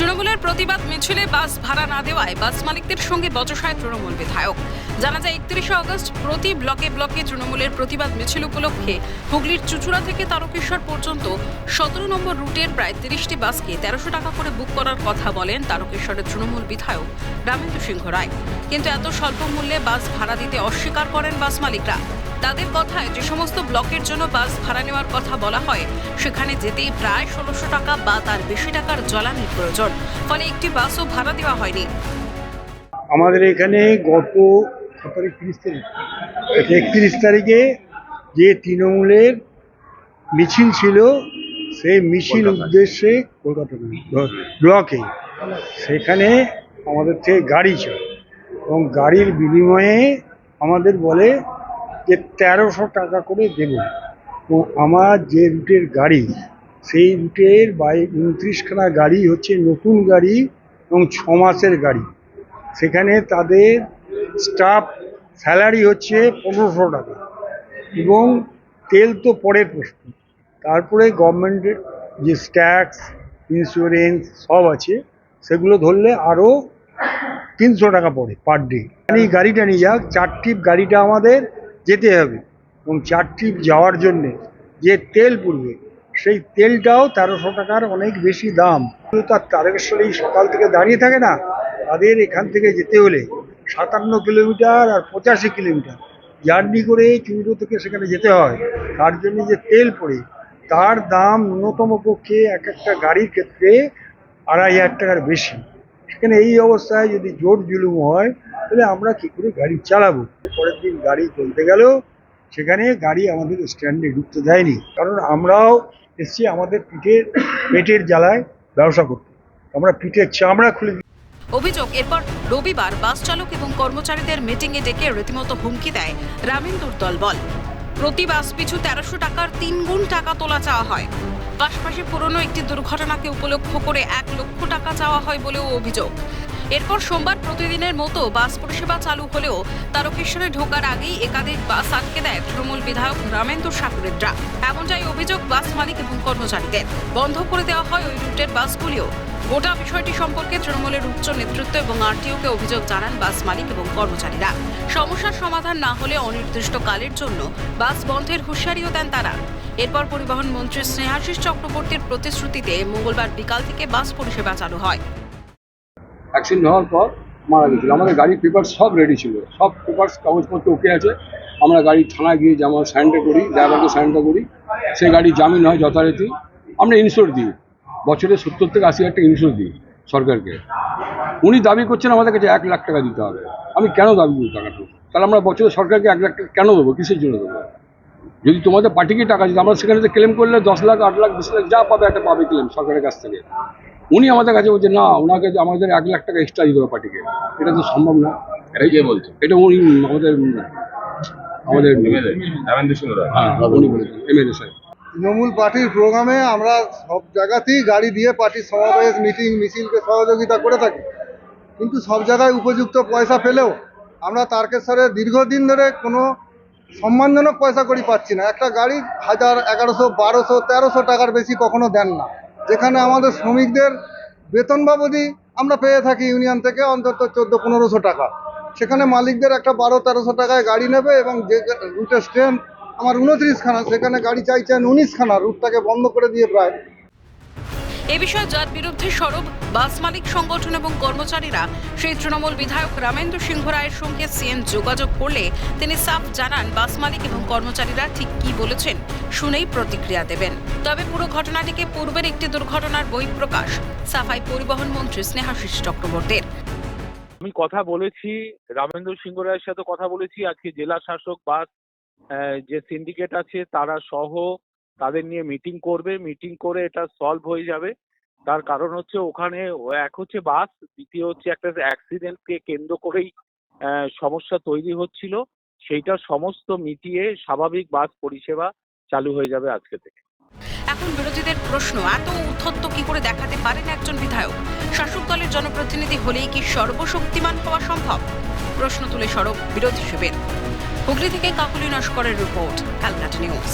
তৃণমূলের প্রতিবাদ মিছিলে বাস ভাড়া না দেওয়ায় বাস মালিকদের সঙ্গে বচসায় তৃণমূল বিধায়ক। জানা যায়, একত্রিশে আগস্ট প্রতি ব্লকে ব্লকে তৃণমূলের প্রতিবাদ মিছিল উপলক্ষে হুগলির চুচুড়া থেকে তারকেশ্বর পর্যন্ত সতেরো নম্বর রুটের প্রায় তিরিশটি বাসকে তেরোশো টাকা করে বুক করার কথা বলেন তারকেশ্বরের তৃণমূল বিধায়ক রামেন্দ্র সিংহ রায়। কিন্তু এত স্বল্প মূল্যে বাস ভাড়া দিতে অস্বীকার করেন বাস মালিকরা। তাদের কথায় যে সমস্ত ব্লকের জন্য বাস ভাড়া নেওয়ার কথা বলা হয়, সেখানে যেতেই প্রায় ষোলোশো টাকা বা তার বেশি টাকার জ্বালানির প্রয়োজন। ফলে একটি বাসও ভাড়া দেওয়া হয়নি। আমাদের এখানে গত কত তারিখ। তারিখ একত্রিশ তারিখে যে তৃণমূলের মিছিল ছিল সেই মিছিল উদ্দেশ্যে কলকাতা ব্লকে সেখানে আমাদের থেকে গাড়ি চায় এবং গাড়ির বিনিময়ে আমাদের বলে যে তেরোশো টাকা করে দেব। তো আমার যে রুটের গাড়ি সেই রুটের বাই উনত্রিশখানা গাড়ি হচ্ছে নতুন গাড়ি এবং ছ মাসের গাড়ি। সেখানে তাদের স্টাফ স্যালারি হচ্ছে পনেরোশো টাকা। এবং তেল তো পরের প্রশ্ন। তারপরে গভর্নমেন্টের যে ট্যাক্স ইন্স্যুরেন্স সব আছে, সেগুলো ধরলে আরও তিনশো টাকা পড়ে পার ডে এই গাড়িটা নিয়ে যাক, চার ট্রিপ গাড়িটা আমাদের যেতে হবে। এবং চার ট্রিপ যাওয়ার জন্যে যে তেল পুড়বে, সেই তেলটাও তেরোশো টাকার অনেক বেশি দাম। তার তারকেশ্বরেই সকাল থেকে দাঁড়িয়ে থাকে না, তাদের এখান থেকে যেতে হলে সাতান্ন কিলোমিটার আর পঁচাশি কিলোমিটার। জার্নি করে চুড়ো থেকে সেখানে যেতে হয়। তার জন্য যে তেল পড়ে, তার দাম ন্যূনতম পক্ষে এক একটা গাড়ির ক্ষেত্রে আড়াই হাজার টাকার বেশি। সেখানে এই অবস্থায় যদি জোর জুলুম হয়, তাহলে আমরা কি করে গাড়ি চালাবো? পরের দিন গাড়ি চলতে গেলেও সেখানে গাড়ি আমাদের স্ট্যান্ডে ঢুকতে দেয়নি। কারণ আমরাও এসছি আমাদের পিঠের, পেটের জ্বালায় ব্যবসা করতে। আমরা পিঠের চামড়া খুলে অভিযোগ, এরপর রবিবার বাস চালক এবং কর্মচারীদের মিটিংয়ে ডেকে রীতিমতো হুমকি দেয় রামেন্দুর দলবল প্রতি বাস পিছু তেরোশো টাকার তিন গুণ টাকা তোলা চাওয়া হয়। পাশাপাশি পুরনো একটি দুর্ঘটনাকে উপলক্ষ করে এক লক্ষ টাকা চাওয়া হয় বলেও অভিযোগ। এরপর সোমবার প্রতিদিনের মতো বাস পরিষেবা চালু হলেও তারকেশ্বরে ঢোকার আগেই একাধিক বাস আটকে দেয় তৃণমূল বিধায়ক রামেন্দু সাকুরেদ্রা এমনটাই অভিযোগ বাস মালিক এবং কর্মচারীদের। বন্ধ করে দেওয়া হয় ওই রুটের বাসগুলিও। গোটা বিষয়টি সম্পর্কে তৃণমূলের উচ্চ নেতৃত্ব এবং আরটিওকে অভিযোগ জানান বাস মালিক এবং কর্মচারীরা। সমস্যার সমাধান না হলে অনির্দিষ্টকালের জন্য বাস বন্ধের হুঁশিয়ারিও দেন তারা। এরপর পরিবহন মন্ত্রী স্নেহাশিস চক্রবর্তীর প্রতিশ্রুতিতে মঙ্গলবার বিকাল থেকে বাস পরিষেবা চালু হয়। অ্যাক্সিডেন্ট হওয়ার পর মারা গেছিল। আমাদের গাড়ির পেপার সব রেডি ছিল। সব পেপার কাগজপত্র ওকে আছে। আমরা গাড়ি থানায় গিয়ে যেমন সারেন্ডার করি ড্রাইভারকে সারেন্ডার করি সেই গাড়ি জামিন হয় যথারীতি। আমরা ইন্স্যুর দিই। বছরে সত্তর থেকে আশি হাজার টাকা ইন্স্যুর দিই সরকারকে। উনি দাবি করছেন আমাদের কাছে এক লাখ টাকা দিতে হবে। আমি কেন দাবি করি টাকাটা? তাহলে আমরা বছরে সরকারকে এক লাখ টাকা কেন দেবো? কিসের জন্য দেবো? যদি তোমাদের পার্টিকে টাকা দিতে আমরা সেখানে ক্লেম করলে দশ লাখ, আট লাখ, বিশ লাখ যা পাবে একটা পাবে ক্লেম সরকারের কাছ থেকে। উনি আমাদের কাছে বলছে না ওনাকে আমাদের এক লাখ টাকা এক্সট্রা দিতে হবে পার্টিকে। এটা তো সম্ভব না। এটাই কে বলছে? এটা উনি আমাদের আমাদের রায় হ্যাঁ এমএলএ সাহেব তৃণমূল পার্টির প্রোগ্রামে আমরা সব জায়গাতেই গাড়ি দিয়ে পার্টির সমাবেশ মিটিং মিছিলকে সহযোগিতা করে থাকি। কিন্তু সব জায়গায় উপযুক্ত পয়সা পেলেও আমরা তারকেশ্বরে দীর্ঘদিন ধরে কোনো সম্মানজনক পয়সা করি পাচ্ছি না। একটা গাড়ি হাজার এগারোশো বারোশো তেরোশো টাকার বেশি কখনো দেন না। যেখানে আমাদের শ্রমিকদের বেতন বাবদি আমরা পেয়ে থাকি ইউনিয়ন থেকে অন্তত চোদ্দ পনেরোশো টাকা। সেখানে মালিকদের একটা বারো তেরোশো টাকায় গাড়ি নেবে এবং যে রুটের স্ট্রেন আমার উনত্রিশখানা, সেখানে গাড়ি চাইছেন উনিশখানা, রুটটাকে বন্ধ করে দিয়ে প্রায় এ বিষয়ে যার বিরুদ্ধে সরব বাস মালিক সংগঠন এবং কর্মচারীরা সেই তৃণমূল বিধায়ক রামেন্দ্র সিংহ রায়ের সঙ্গে সিএন যোগাযোগ করলে তিনি সাফ জানান বাস মালিক এবং কর্মচারীরা ঠিক কি বলেছেন শুনেই প্রতিক্রিয়া দেবেন। তবে পুরো ঘটনাটিকে পূর্বের একটি দুর্ঘটনার বহিঃপ্রকাশ সাফাই পরিবহন মন্ত্রী স্নেহাশিস চক্রবর্তীর। আমি কথা বলেছি, রামেন্দ্র সিংহ রায়ের সাথে কথা বলেছি। আজকে জেলা শাসক বাস যে সিন্ডিকেট আছে, তারা সহ তাদের নিয়ে মিটিং করবে মিটিং করে এটা সলভ হয়ে যাবে। তার কারণ হচ্ছে ওখানে এক হচ্ছে বাস দ্বিতীয় হচ্ছে একটা অ্যাক্সিডেন্টকে কেন্দ্র করেই সমস্যা তৈরি হচ্ছিল। সেইটা সমস্ত মিটিয়ে স্বাভাবিক বাস পরিষেবা চালু হয়ে যাবে আজকে থেকে। এখন বিরোধীদের প্রশ্ন, এত উদ্ধত্ত কি করে দেখাতে পারেন একজন বিধায়ক? শাসক দলের জনপ্রতিনিধি হলেই কি সর্বশক্তিমান হওয়া সম্ভব? প্রশ্ন তুলে সরব বিরোধী শিবির হুগলি থেকে কাকুলি নস্করের রিপোর্ট ক্যালকাটা নিউজ